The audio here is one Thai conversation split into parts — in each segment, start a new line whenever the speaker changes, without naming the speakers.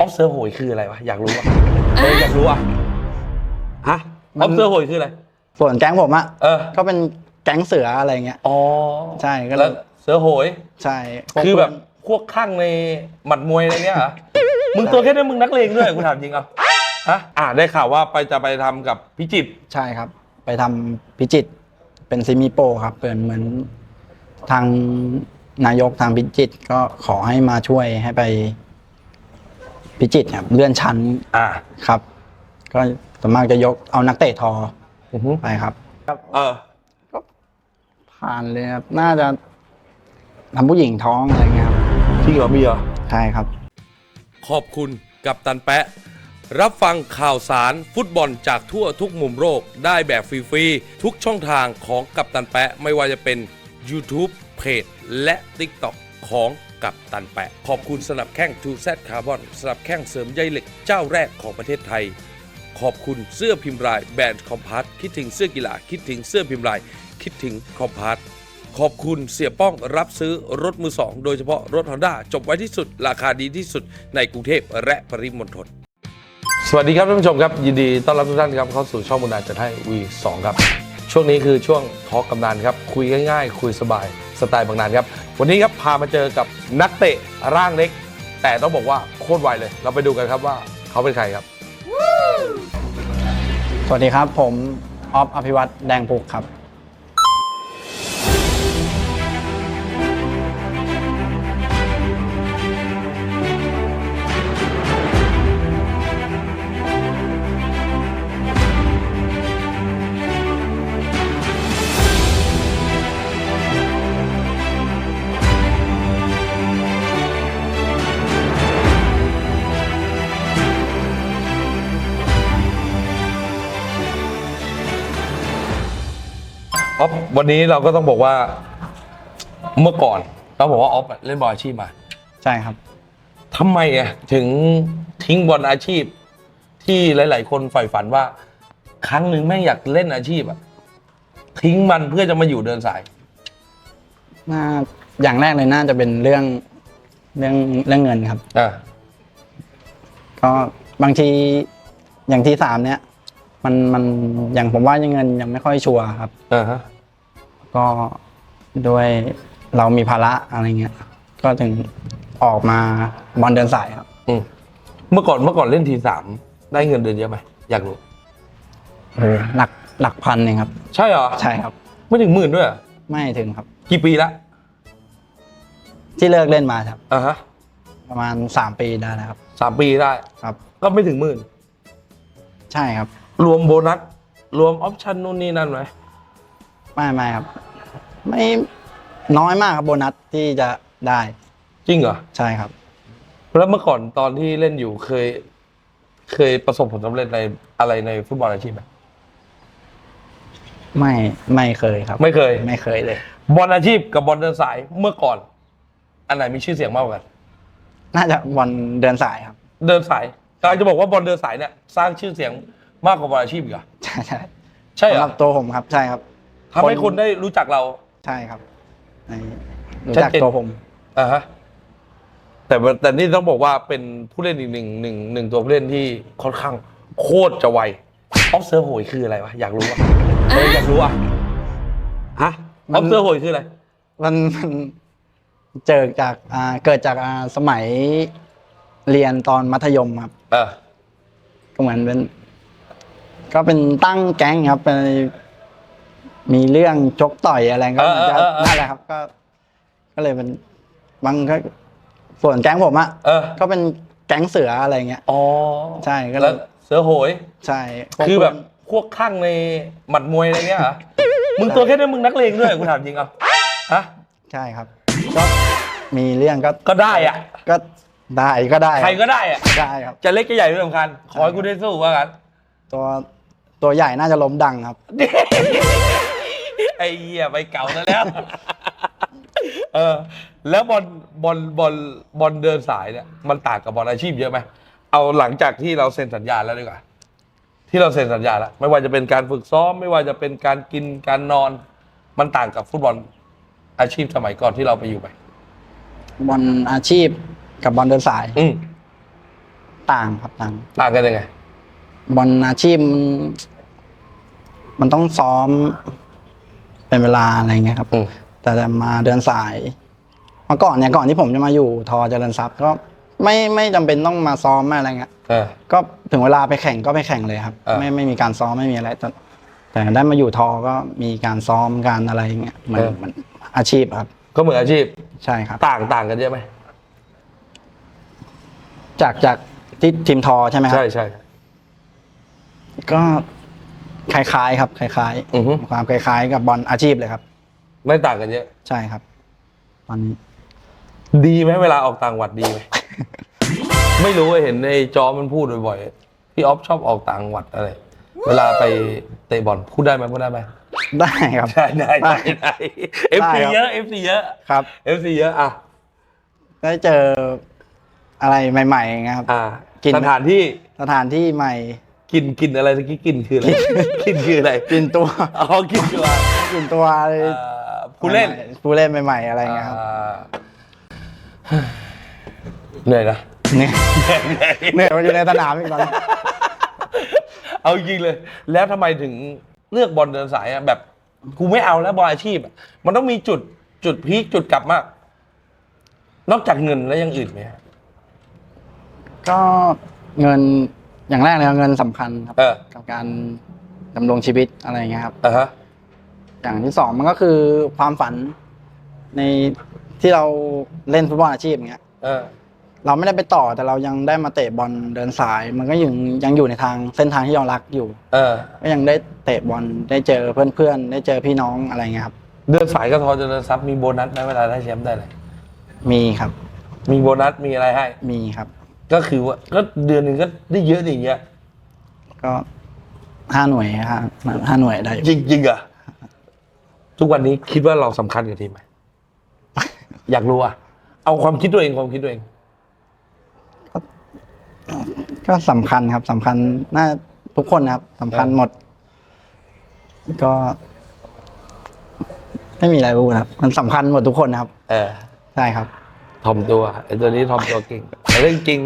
ออฟเซอร์โหยคืออะไรวะ อยากรู้อะเอออยากรู้อะฮะออฟเซอร์โหยคืออะไร
ส่วนแก๊งผมอะ
เออ
ก็เป็นแก๊งเสืออะไรเงี้ย
อ๋อ
ใช่ก็เล
แล้ว
ย
เสือโหย
ใช่พวก
คือแบบพวกข้างในหมัดมวยอะไรเงี้ยเหรอ มึงตัวแค่นี้มึงนักเลงด้วยกูถามจริงเอาฮะอ่าได้ข่าวว่าไปจะไปทำกับพิจิตร
ใช่ครับ ไปทำพิจิตรเป็นซิมิโปรครับเป็นเหมือนทางนายกทางพิจิตรก็ขอให้มาช่วยให้ไป พิจิตรครับเลื่อนชั้น
อ่า
ครับ ก็ส่วนมากจะยกเอานักเตะทอ
อือฮึ
ไปครับ
เออ
ผ่านเลยครับ น่าจะทำผู้หญิงท้องอะไรเงี้ยครับ
จริงเหรอมีเหรอ
ใช่ครับ
ขอบคุณกับตันแปะ รับฟังข่าวสารฟุตบอลจากทั่วทุกมุมโลกได้แบบฟรีๆ ทุกช่องทางของกับตันแปะ ไม่ว่าจะเป็น YouTube เพจและ TikTok ของ กับตันแปะ ขอบคุณสนับแข้ง2 Z Carbon สนับแข้งเสริมใยเหล็กเจ้าแรกของประเทศไทย ขอบคุณเสื้อพิมพ์ลายแบรนด์คอมพาร์ตคิดถึงเสื้อกีฬาคิดถึงเสื้อพิมพ์ลายคิดถึงคอมพาร์ตขอบคุณเสียป้องรับซื้อรถมือสองโดยเฉพาะรถ Honda จบไว้ที่สุด ราคาดีที่สุดในกรุงเทพและปริมณฑลสวัสดีครับท่านผู้ชมครับ ยินดีต้อนรับทุกท่านครับเข้าสู่ช่องบุญนาจัดให้ V2 ครับ ช่วงนี้คือช่วงทอล์กกำนันครับ คุยง่ายๆ คุยสบาย สไตล์บางนานครับ วันนี้ครับพามาเจอกับนักเตะร่างเล็ก แต่ต้องบอกว่าโคตรไวเลย เราไปดูกันครับว่าเขาเป็นใครครับ
สวัสดีครับ ผมออฟอภิวัตแดงปุกครับ
วันนี้เราก็ต้องบอกว่า เมื่อก่อนเราบอกว่าออฟอะเล่นบอลอาชีพมา
ใช่ครับ
ทำไมอะถึงทิ้งบอลอาชีพ ที่หลาย ๆ คนใฝ่ฝันว่า ครั้งหนึ่งแม่งอยากเล่นอาชีพอะทิ้งมันเพื่อจะมาอยู่เดินสาย
น่าอย่างแรกเลยน่าจะเป็นเรื่องเรื่องเรื่องเงินครับ
อะ
ก็บางทีอย่างที่สามเนี้ยมันมันอย่างผมว่ายังเงินยังไม่ค่อยชัวร์ครับ
อ่าฮะ
ก็ด้วยเรามีภาระอะไรเงี้ย ก็ถึงออกมาบอลเดินสายครับ
อืมเมื่อก่อนเมื่อก่อนเล่นทีสามได้เงินเดือนเยอะไหมอยากรู้
โอ้โหหลักหลักพันเองครับ
ใช่เหรอ
ใช่ครับ
ไม่ถึงหมื่นด้วยเหรอ
ไม่ถึงครับ
กี่ปีละ
ที่เลิกเล่นมาครับ
อ่าฮะ
ประมาณสามปีได้แล้วครับ
สามปีได้
ครับ
ก็ไม่ถึงหมื่น
ใช่ครับ
รวมโบนัส รวมออปชั่นนู่นนี่นั่นไหม
ไม่ไม่ครับ ไม่น้อยมากครับโบนัสที่จะได้
จริงเหรอ
ใช่ครับ
แล้วเมื่อก่อนตอนที่เล่นอยู่เคย เคยประสบผลสำเร็จในอะไรในฟุตบอลอาชีพไหม
ไม่ไม่เคยครับ
ไม่เคย
ไม่เคยเลย
บอลอาชีพกับบอลเดินสายเมื่อก่อน อันไหนมีชื่อเสียงมากกว่ากัน
น่าจะบอลเดินสายครับ
เดินสายกำลังจะบอกว่าบอลเดินสายเนี่ยสร้างชื่อเสียงมากกว่าบอลอาชีพอีกเหรอ
ใช่ใช่
ใช่เหร
สำห
อ
รับตัวผมครับใช่ครับ
ทำให้คนได้รู้จักเรา
ใช่ครับในรู้
ชัด
จัก
เจน
ตัวผม
อ่าฮะแต่ว่าแต่นี่ต้องบอกว่าเป็นผู้เล่นอีกหนึ่งหนึ่งหนึ่งตัวผู้เล่นที่ค่อนข้างโคตรจะไวออฟเซอร์โหยคืออะไรวะอยากรู้อะเอออยากรู้อะฮะออฟเซอร์โหยคืออะไร
มันมันเจอจากอ่าเกิดจากอ่าสมัยเรียนตอนมัธยมครับ
เออ
ก็เหมือนเป็น ก็เป็นตั้งแก๊งครับเป็น มีเรื่องชกต่อยอะไรก็
เออ
มันจะ
เออเออ
นั่นแหละครับ ก็ ก็เลยเป็นบางก็ส่วนแก๊งผมอะ
เออ
ก็เป็นแก๊งเสืออะไรเงี้ย
อ๋อ
ใช่ก็เล
แล้ว
ย
เสือโหย
ใช่พวก
คือแบบ
เพื่น
พวกข้างในหมัดมวยอะไรเงี้ยเหรอ มึงตัวแค่นี้มึงนักเลงด้วยกูถามจริงเอาฮะ
ใช่ครับ ก็มีเรื่องก็
ก็ได้อะ
ก็ได้ก็ได้
ใครก็ได้อะ
ได้ครับ
จะเล็กจะใหญ่ไม่สำคัญ ขอให้กูได้สู้ว่ากัน
ตัวตัวใหญ่น่าจะล้มดังครับ
ไอ้เหี้ยไปเก่าซะแล้ว เออ แล้วบอลบอลบอลบอลเดินสายเนี่ยมันต่างกับบอลอาชีพเยอะไหมเอาหลังจากที่เราเซ็นสัญญาแล้วดีกว่า ที่เราเซ็นสัญญาแล้วไม่ว่าจะเป็นการฝึกซ้อม ไม่ว่าจะเป็นการกินการนอน มันต่างกับฟุตบอลอาชีพสมัยก่อนที่เราไปอยู่ไหม
บอลอาชีพกับบอลเดินสาย
อืม
ต่างครับต่าง
ต่างกันยังไง
บอลอาชีพมันมันต้องซ้อม เป็นเวลาอะไรเงี้ยครับ
อืม
แต่จะมาเดินสายเมื่อก่อนเนี่ยก่อนที่ผมจะมาอยู่ทอเจริญทรัพย์ก็ไม่ไม่จำเป็นต้องมาซ้อมไม่อะไรเงี้ย
เออ
ก็ถึงเวลาไปแข่งก็ไปแข่งเลยครับ
อ่า
ไม่ไม่มีการซ้อมไม่มีอะไรแต่แต่ได้มาอยู่ทอก็มีการซ้อมการอะไรเงี้ยเหมือนเหมือนอาชีพครับ
ก็เหมือนอาชีพ
ใช่ครับ
ต่างต่างกันเยอะไหม
จากจากที่ทีมทอใช่ไหมครั
ใช่ใช่
ก็ คล้ายๆครับคล้าย
อือฮึ
ความคล้ายๆกับบอลอาชีพเลยครับ
ไม่ต่างกันเยอะ
ใช่ครับ ตอนนี้
ดีไหมเวลาออกต่างจังหวัดดีไหม ไม่รู้ว่าเห็นในจอมันพูดบ่อยๆพี่ออฟชอบออกต่างจังหวัดอะไร เวลาไปเตะบอลพูดได้ไหมพูดได้ไหม
ได้ครับ
ได้ได้ได้ได้เอฟซี
ได้ครับ
เยอะเอฟซีเยอะ
ครับ
เอฟซีเยอะอะ
ได้เจออะไรใหม่ๆไงครับ
อ่า
กิน
สถานที่
สถานที่ใหม่
กินกินอะไรตะกี้กินคืออะไร กินคืออะไร
กินตัว
อ๋อกินคืออะไร
กินตัวอะไร
อ่าผู้เล่น
ผู้เล่นใหม่ๆอะไรเงี้ยครับ
อ่าเหนื่อยนะ
เนี่ยเนี่ยมันอยู่ในสนามอีกตอนนี้
เอาจริงๆเลย แล้วทำไมถึงเลือกบอลเดินสายอะแบบกูไม่เอาแล้วบอลอาชีพอะมันต้องมีจุดจุดพีคจุดกลับมาก นอกจากเงินแล้วยังอื่นไหมฮะ
ก็เงิน อย่างแรกเลยเงินสำคัญครับ
เออ
กับการดำรงชีวิตอะไรเงี้ยครับ
อะฮะ
อย่างที่สองมันก็คือความฝันในที่เราเล่นฟุตบอลอาชีพอย่างเงี้ย
เออ
เราไม่ได้ไปต่อแต่เรายังได้มาเตะบอลเดินสาย มันก็ยังยังอยู่ในทางเส้นทางที่เรารักอยู่
เออ
ก็ยังได้เตะบอลได้เจอเพื่อนๆได้เจอพี่น้องอะไรเงี้ยครับ
เดินสายก็ทอเจริญทรัพย์มีโบนัสไหมเวลาได้แชมป์ได้เลย
มีครับ
มีโบนัสมีอะไรให้
มีครับ
ก็คือว่าก็เดือนหนึ่งก็ได้เยอะอย่างเงี้ย
ก็ห้าหน่วยฮะห้าหน่วยได้อยู่
จริงจริงๆอะทุกวันนี้คิดว่าเราสำคัญกับทีมไหม อยากรู้อะเอาความคิดตัวเองความคิดตัวเอง
ก็สำคัญครับสำคัญน่าทุกคนนะครับสำคัญหมด ก็ ไม่มีอะไรพูดครับ มันสำคัญหมดทุกคนนะครับ
เออ
ใช่ครับ
ทอมตัวไอ้ตัวนี้ทอมตัวเก่งแต่ เรื่องจริง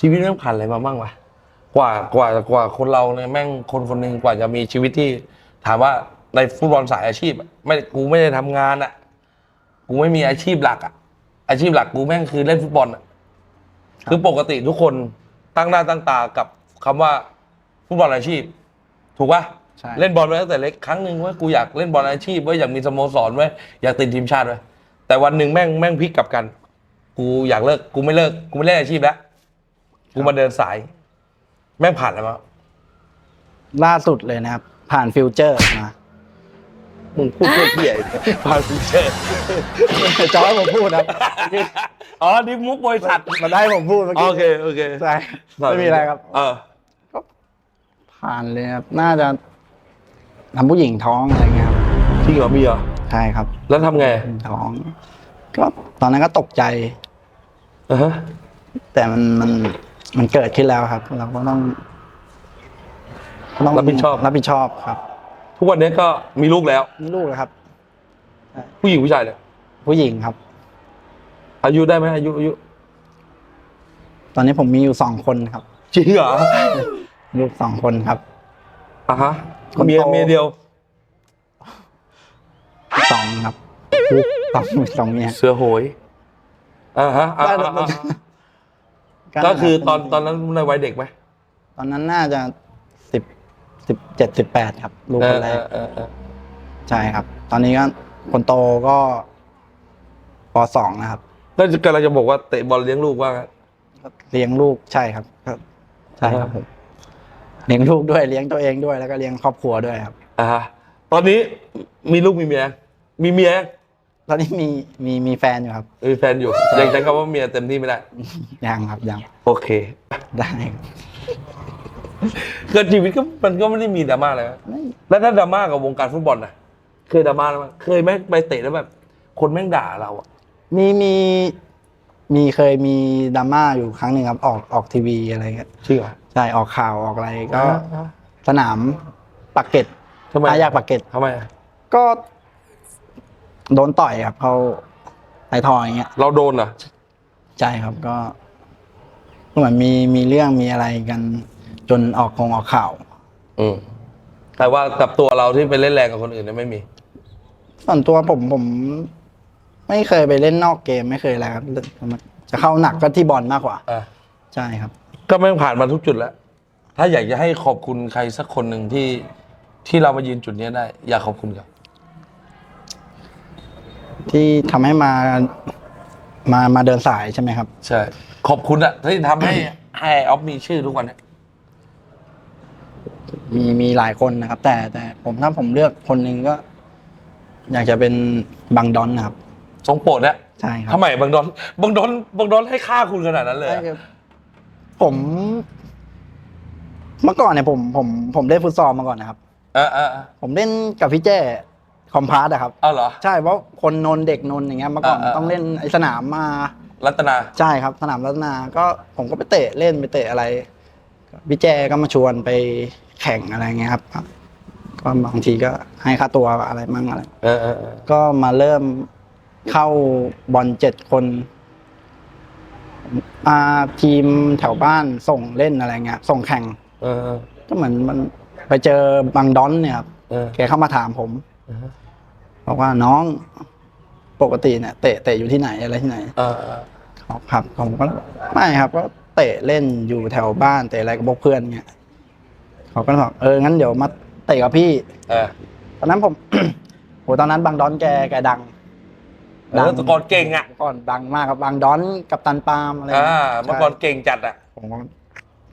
ชีวิตแม่งผ่านอะไรมาบ้างวะกว่ากว่ากว่าคนเราเนี่ยแม่งคนคนหนึ่งกว่าจะมีชีวิตที่ ถามว่าในฟุตบอลสายอาชีพอะไม่กูไม่ได้ทำงานอะกูไม่มีอาชีพหลักอะอาชีพหลักกูแม่งคือเล่นฟุตบอลอะคือปกติทุกคนตั้งหน้าตั้งตากับคำว่าฟุตบอลอาชีพ ถูกปะ
ใช่
เล่นบอลมาตั้งแต่เล็กครั้งหนึ่งว่ากูอยากเล่นบอลอาชีพไว้ยอยากมีสโมสรไว้ยอยากติดทีมชาติไว้ยแต่วันหนึ่งแม่งแม่งพลิกกลับกัน กูอยากเลิกกูไม่เลิกกูไม่เล่นอาชีพแล้วกูมาเดินสาย แม่งผ่านอะไรมา
ล่าสุดเลยนะครับ ผ่านฟิวเจอร์มา
มึงพูดเพื่อเพี้ยผ่านฟิวเจอร์
จอยผมพูดครับ
อ๋อนี่มุกบริษัท
มาได้ผมพูดเมื่อกี้
โอเคโอเค
ใช่ไม่มีอะไรครับ
เออ
ผ่านเลยครับน่าจะทำผู้หญิงท้องอะไรเงี้ยครับ
จริงเหรอมีเหรอ
ใช่ครับ
แล้วทำไง
ท้องก็ตอนนั้นก็ตกใจ
อ่าฮะ
แต่มันมันมันเกิดขึ้นแล้วครับ เราก็ต้องก็ต้อง
รับผิดชอบ
รับผิดชอบครับ
ทุกวันนี้ก็มีลูกแล้ว
นี่ลูกแล้วครับ
ผู้หญิงผู้ชายเนี่ย
ผู้หญิงครับ
อายุได้ไหมอายุอายุ
ตอนนี้ผมมีอยู่สองคนครับ
จริงเหรอ
ลูกสองคนครับ
อะฮะ
คน
เมีย
โต
เมียเดียว
สองครับสองสองเมีย
เสือโหย อ่าฮะอ่า
ได้
อ่าอ่าก็คือตอนตอนนั้นในวัยเด็กไหม
ตอนนั้นน่าจะสิบสิบเจ็ดสิบแปดครับ ลูกคนแรก
เออเออเออ
ใช่ครับ ตอนนี้ก็คนโตก็ปสองนะครับ
แล้วกำลังจะบอกว่าเตะบอลเลี้ยงลูกว่างั้น
ก็เลี้ยงลูกใช่ครับก็ใช่ครับผมเลี้ยงลูกด้วยเลี้ยงตัวเองด้วยแล้วก็เลี้ยงครอบครัวด้วยครับ
อ่าฮะตอนนี้มีลูกมีเมีย มีเมีย
ตอนนี้มีมีมีแฟนอยู่ครับ
มีแฟนอยู่ ยังใช้คำว่าเมียเต็มที่ไม่ได้
ยังครับยัง
โอเค
ได้ครับ
เกิดชีวิตก็มันก็ไม่ได้มีดราม่าอะไรนะ
ไม่
แล้วถ้าดราม่ากับวงการฟุตบอลนะเคยดราม่าไหมเคยไหมไปเตะแล้วแบบ คนแม่งด่าเราอะ
มีมีมีเคยมีดราม่าอยู่ครั้งหนึ่งครับ ออกออกทีวีอะไรเงี้ย
จริงเหรอ
ใช่ออกข่าวออกอะไรก็
อ่า
สนามปักเกร็ด
ทำไม
อาญาปักเกร็ด
ทำไมอะ
ก็ โดนต่อยครับ เขาไทยทอยอย่างเงี้ย
เราโดนเหรอ
ใช่ครับก็เหมือนมีมีเรื่องมีอะไรกัน จนออกคงออกข่าว
อืมแต่ว่ากับตัวเราที่ไปเล่นแรงกับคนอื่นเนี่ยไม่มี
ส่วนตัวผมผม ไม่เคยไปเล่นนอกเกมไม่เคยอะไรครับจะเข้าหนักก็ที่บอลมากกว่า
อะ
ใช่ครับ
ก็แม่งผ่านมาทุกจุดแล้ว ถ้าอยากจะให้ขอบคุณใครสักคนหนึ่งที่ที่เรามายืนจุดเนี้ยได้ อยากขอบคุณครับ
ที่ทำให้มามามาเดินสายใช่ไหมครับ
ใช่ ขอบคุณอะที่ทำให้ให้ออฟมีชื่อทุกวันเนี้ย
มีมีหลายคนนะครับ แต่แต่ผมถ้าผมเลือกคนหนึ่งก็ อยากจะเป็นบังดอนนะครับ
ทรงโปรดเนี่ย
ใช่ครับ
ทำไมบางดอนบางดอนบางดอนให้ค่าคุณขนาดนั้นเลย
ใช่
อะ
ครับผม เมื่อก่อนเนี่ยผมผมผมเล่นฟุตซอลมาก่อนนะครับ
เออเออเออ
ผมเล่นกับพี่แจ้ คอมพาร์ตอะครับ
เอาเหรอ
ใช่เพราะคนนนท์เด็กนนท์อย่างเงี้ยเมื่อก่อน
อ่าอ่า
ต้องเล่นไอสนามมา
รัตนา
ใช่ครับ สนามรัตนาก็ผมก็ไปเตะเล่นไปเตะอะไรพี่แจก็มาชวนไปแข่งอะไรเงี้ยครับก็บางทีก็ให้ค่าตัวอะไรมั่งอะไร
เออเออเออ
ก็มาเริ่มเข้าบอลเจ็ดคนอ่าทีมแถวบ้านส่งเล่นอะไรเงี้ย ส่งแข่ง
เออเออ
ก็เหมือนมันไปเจอบางดอนเนี่ยครับ
เออ
แกเข้ามาถามผม
เออ
บอกว่าน้องปกติเนี่ยเตะเตะอยู่ที่ไหนอะไรที่ไหน
เออเออ
ครับครับผมก็ไม่ครับก็เตะเล่นอยู่แถวบ้านเตะอะไรกับพวกเพื่อนเงี้ยเขาก็บอกเอองั้นเดี๋ยวมาเตะกับพี่
เออ
ตอนนั้นผมโหตอนนั้นบางดอนแกแกดัง
เออแต่ก่อนเก่งอะ
ก่อนดังมากครับบางดอนกับตันปาล์มอะไร
อ่า
งี้ย
เมื่อก่อน
ใช่
เก่งจัดอะ
ผมก็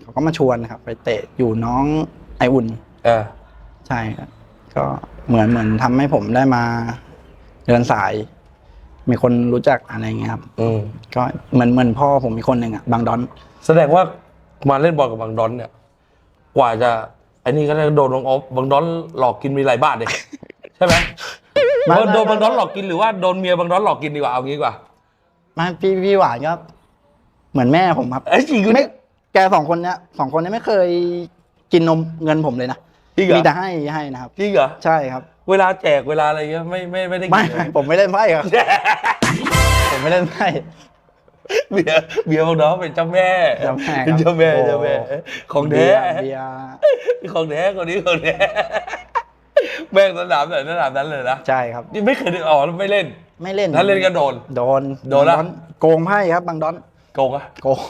เขาก็มาชวนครับ ไปเตะอยู่น้องไออุ่น
เออ
ใช่ครับก็ เหมือนเหมือนทำให้ผมได้มาเดินสาย มีคนรู้จักอะไรเงี้ยครับ
อืม
ก็เหมือนเหมือนพ่อผมมีคนหนึ่งอะบางดอน
แสดงว่ามาเล่นบอลกับบางดอนเนี่ย กว่าจะไอ้นี่ก็ได้โดนบางออฟบางดอนหลอกกินมีหลายบาทเลยใช่ไหม
ไม่ไม่
โดนบางดอนหลอกกินหรือว่าโดนเมียบางดอนหลอกกินดีกว่าเอางี้ดีกว่า
ไมาพี่พี่หวานก็เหมือนแม่ผมครับ
เอ้ยจริง
ไม่แกสองคนเนี้ยสองคนเนี้ยไม่เคยกินนมเงินผมเลยนะ
จริงเหรอ
มีแต่ให้ให้นะครับ
จริงเหรอ
ใช่ครับ
เวลาแจกเวลาอะไรเงี้ยไม่ไม่ไม่ได้
ไม่
กินเลย
ไม่ผมไม่เล่นไพ่ครับ ผมไม่เล่นไพ่
เบียร์เบียร์บางดอนเป็นเจ้าแม่
เจ้าแม่ครับ
เป็นเจ้าแม่
โอ้
เจ้าแม่ของแท้
เบียร์
ของแท้คนนี้ของแท้แม่งสนามไหนสนามนั้นเลยนะ
ใช่ครับ
นี่ไม่เคยได้ออกไม่เล่น
ไม่เล่น
ถ้าเล่นก็โดน
โดน
โดนละ
บางโกงไพ่ครับบางดอน
โกงอะ
โกง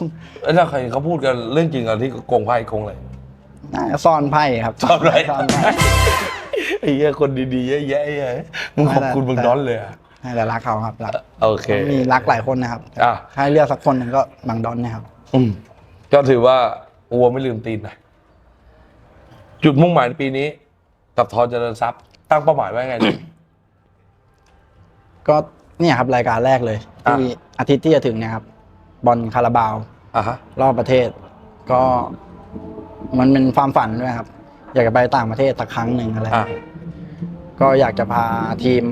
แล้วถ้าใครเขาพูดกันเรื่องจริงกันที่โกงไพ่โกงอะไร
น่าจะซ่อนไพ่ครับ
ชอบอะไร
ซ่อนไพ่
ไอ้เหี้ยคนดีๆเยอะแยะไอ้เหี้ยมึงขอบคุณมึงดอนเลยอะ
แต่รักเขาครับรัก
โอเค
มีรักหลายคนนะครับ
อะ
ถ้าให้เลือกสักคนหนึ่งก็บางดอนเนะครับ
อืมก็ถือว่าวัวไม่ลืมตีนนะจุดมุ่งหมายในปีนี้ กับทอนเจริญทรัพย์ ตั้งเป้าหมายไว้ไงเนี่ย
ก็เนี่ยครับรายการแรกเลย
อะ
ที่อาทิตย์ที่จะถึงเนี่ยครับ บอลคาราบาว
อะฮะ
รอบประเทศ ก็ มันเป็นความฝันด้วยครับ อยากจะไปต่างประเทศสักครั้งหนึ่งอะไร
อะ
ก็อยากจะพาทีม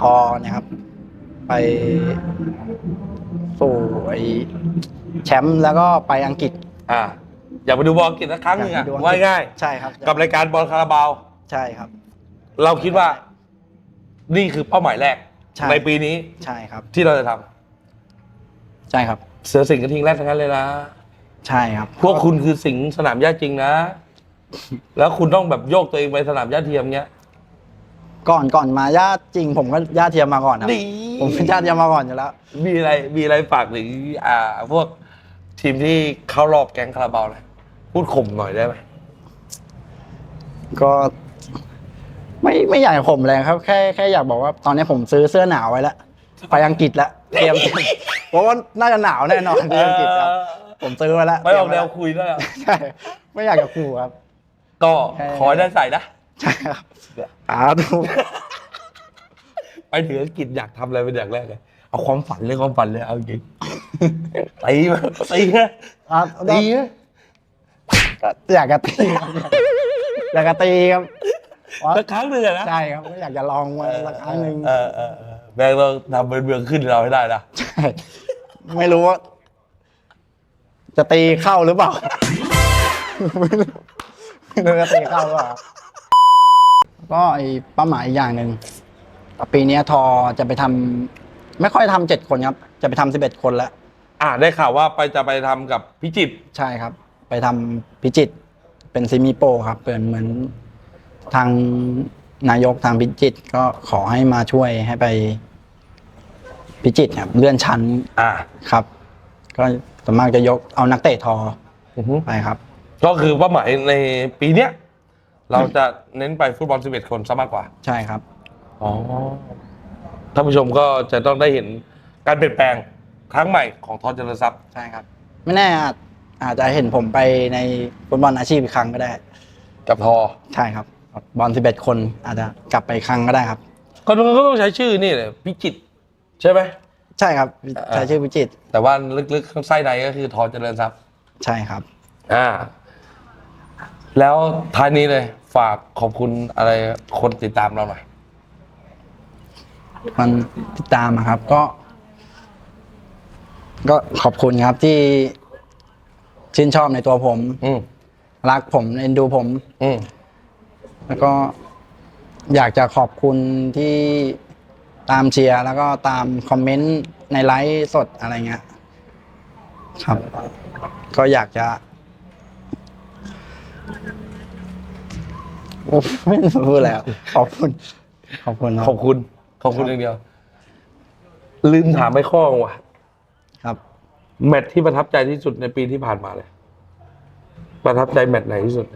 ทอเนะครับ ไปสู่ไอแชมป์แล้วก็ไปอังกฤษ
อะอยากไปดูบอลอังกฤษสักครั้งหนึ่ง
อยา
อะ
กไปดูอังกฤษ
ว่าง่าย
ใช่ครับ
กับรายการบอลคาราบาว
ใช่ครับ
เราคิดว่า นี่คือเป้าหมายแรก
ใช่
ในปีนี้
ใช่ครับ
ที่เราจะทำ
ใช่ครับ
เสือสิงห์กระทิงแรกทั้งนั้นเลยนะ
ใช่ครับ
พวกคุณคือสิงห์สนามหญ้าจริงนะ แล้วคุณต้องแบบโยกตัวเองไปสนามหญ้าเทียมเงี้ย
ก่อนก่อนมาญาติจริง ผมก็ญาติเทียมมาก่อนครับ
นี่
ผมเป็นญาติเทียมมาก่อนอยู่แล้ว
มีอะไรมีอะไรฝากถึงอ่า พวกทีมที่เข้ารอบแก๊งคาราบาวหน่อยพูดข่มหน่อยได้ไหม
ก็ ไม่ไม่อยากจะข่มแรงครับแค่แค่อยากบอกว่าตอนนี้ผมซื้อเสื้อหนาวไว้แล้วไปอังกฤษแล้วเตรียมเพราะว่าน่าจะหนาวแน่นอนที่อังกฤษครับ ผมซื้อไว้แล้ว
ไม่ออก
เต
แน
รียว
คุยด้วยอะ
ใช่ไม่อยากจะขู่ครับ
ก็
แค่
ขอให้ได้ใส่นะ
ใช่ครับสาธุ
ไปถึงอังกฤษอยากทำอะไรเป็นอย่างแรกเลยเอาความฝันเลยความฝันเลยเอาจริงตีมาตีนะ
ครับ
ตีนะ
ก็อยากจะตีครับอยากจะตีครับเพราะ
สักครั้งหนึ่งอะนะ
ใช่ครับก็อยากจะลองมาสักครั้งหนึ่ง
เออเออเออแบงค์เราทำเป็นเมืองขึ้นเราให้ได้นะ
ใช่ไม่รู้ว่า จะตีเข้าหรือเปล่าไม่รู้ไม่รู้จะตีเข้าหรือเปล่าก็ไอเป้าหมายอีกอย่างหนึ่งปีเนี้ยทอจะไปทำไม่ค่อยทำเจ็ดคนครับ จะไปทำสิบเอ็ดคนแล้ว
อ่าได้ข่าวว่าไปจะไปทำกับพิจิตร
ใช่ครับ ไปทำพิจิตรเป็นซิมิโปรครับเปิดเหมือนทางนายกทางพิจิตรก็ขอให้มาช่วยให้ไปพิจิตรครับเลื่อนชั้น
อ่า
ครับ ก็ สวนมากจะยกเอานักเตะทอ
อือฮึ
ไปครับ
ก็คือเป้าหมายในปีเนี้ยเราจะเน้นไปฟุตบอล 11 คนซะมากกว่า
ใช่ครับ
อ๋อท่านผู้ชมก็จะต้องได้เห็นการเปลี่ยนแปลงครั้งใหม่ของทอนเจริญทรัพย์
ใช่ครับ ไม่แน่อาจอาจจะเห็นผมไปในฟุตบอลอาชีพอีกครั้งก็ได้
กับทอ
ใช่ครับ บอล 11 คนอาจจะกลับไปอีกครั้งก็ได้ครับ
ก็ต้องก็ต้องใช้ชื่อนี่เลยพิจิตรใช่ไหม
ใช่ครับใช้ชื่อพิจิตร
แต่ว่าลึกๆข้างไส้ในก็คือทอนเจริญทรัพย์
ใช่ครับ
อ่า แล้วท้ายนี้เลย ฝากขอบคุณอะไรคนติดตามเราหน่อย
มันติดตามอะครับ ก็ ก็ขอบคุณครับที่ชื่นชอบในตัวผม
อืม
รักผมเอ็นดูผม
อืม
แล้วก็อยากจะขอบคุณที่ ตามเชียร์แล้วก็ตามคอมเมนต์ในไลฟ์สดอะไรเงี้ยครับ ก็อยากจะโอ้ไม่รู้พูดแล้ว ขอบคุณ ขอบคุณค
ข
รั
อ
บบ
คุณ ขอบคุณอย่างเดียว ลืมถามไปข้อว่ะ
ครับ
แมตช์ที่ประทับใจที่สุดในปีที่ผ่านมาเลย ประทับใจแมตช์ไหนที่สุด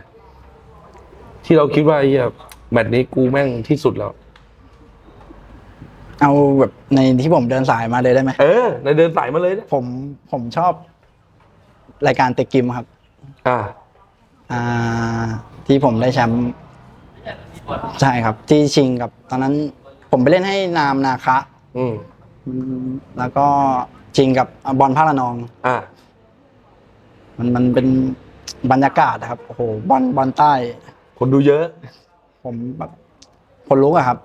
ที่เราคิดว่าไอ้เหี้ยแมตช์นี้กูแม่งที่สุดแล้ว
เอาแบบในที่ผมเดินสายมาเลยได้ไหม
เออในเดินสายมาเลยนะ
ผมผมชอบ รายการเตะกิมครับ
อ่า
อ่า ที่ผมได้แชมป์ใช่ครับ ที่ชิงกับ ตอนนั้น ผมไปเล่นให้นามนาคะ
อืม
อืมแล้วก็ชิงกับบอลพาระนอง
อ่า
มันมันเป็นบรรยากาศนะครับโอ้โหบอลบอลใต้
คนดูเยอะ
ผมแบบคนรู้อะครับ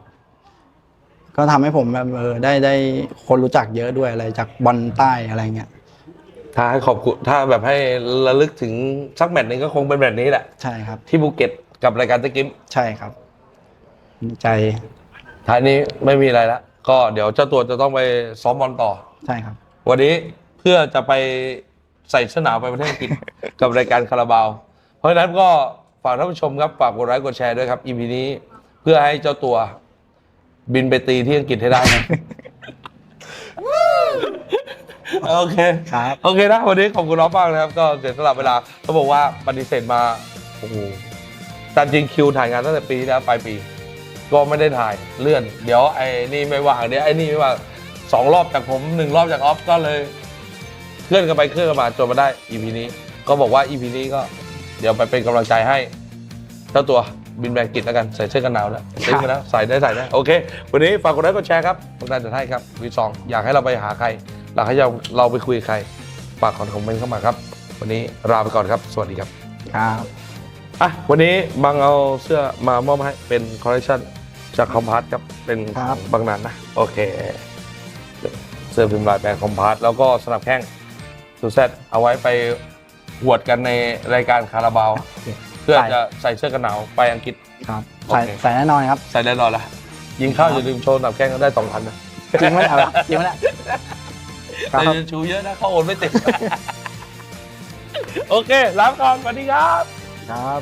ก็ทำให้ผมแบบเออได้ได้คนรู้จักเยอะด้วยอะไรจากบอลใต้อะไรเงี้ย
ถ้าให้ขอบคุณถ้าแบบให้ระลึกถึงสักแมตช์หนึ่งก็คงเป็นแมตช์นี้แหละ
ใช่ครับ
ที่ภูเก็ตกับรายการตะกิม
ใช่ครับดีใจ
ท้ายนี้ไม่มีอะไรละก็เดี๋ยวเจ้าตัวจะต้องไปซ้อมบอลต่อ
ใช่ครับ
วันนี้เพื่อจะไปใส่เสื้อหนาวไปประเทศอังกฤษกับรายการคาราบาว เพราะฉะนั้นก็ฝากท่านผู้ชมครับฝากกดไลค์กดแชร์ด้วยครับ EP นี้เพื่อให้เจ้าตัว บินไปตีที่อังกฤษให้ได้นะ โอเค
ครับ
โอเคนะ วันนี้ขอบคุณน้องมากนะครับ ก็เสียสละเวลาเขาบอกว่าปฏิเสธมาโอ้โหแต่จริงคิวถ่ายงานตั้งแต่ปีที่แล้วปลายปี ก็ไม่ได้ถ่ายเลื่อน เดี๋ยวไอ้นี่ไม่ว่างเดี๋ยวไอ้นี่ไม่ว่างสองรอบจากผมหนึ่งรอบจากออฟก็เลย เคลื่อนกันไปเคลื่อนกันมาจนมาได้ EP นี้ ก็บอกว่า EP นี้ก็ เดี๋ยวไปเป็นกำลังใจให้เจ้าตัว บินแบงกิตแล้วกันใส่เสื้อกันหนาวแล้วใส่กันแล้วใส่ได้ใส่ได้โอเควันนี้ฝากกดไลค์กดแชร์ครับทุกท่านจะให้ครับวีสองอยากให้เราไปหาใครอยากให้เราเราไปคุยกับใครฝากคอมเมนต์เข้ามาครับ วันนี้ลาไปก่อนครับ สวัสดีครับ
ครับ
อะวันนี้บังเอาเสื้อมามอบให้เป็นคอลเลคชันจากคอมพาร์ตครับเป็น
ครับ
บางนันนะโอเคเสื้อพิมพ์ลายแบรนด์คอมพาร์ตแล้วก็สนับแข้งสูเซตเอาไว้ไปหวดกันในรายการคาราบาวเพื่อจะใส่เสื้อกันหนาวไปอังกฤษ
ครับ
โอ
ใส่
เค
ใส่แน่นอนครับ
ใส่ได้รอยละยิงเข้าอย่าลืมโชว์สนับแข้งก็ได้สองพันนะ
จริงไหมเอาละจริงไหมเนี่ยค
แต่
รับ
จะชูเยอะนะเขาโอนไม่ติด โอเคลาไปก่อนสวัสดีครับ
ครับ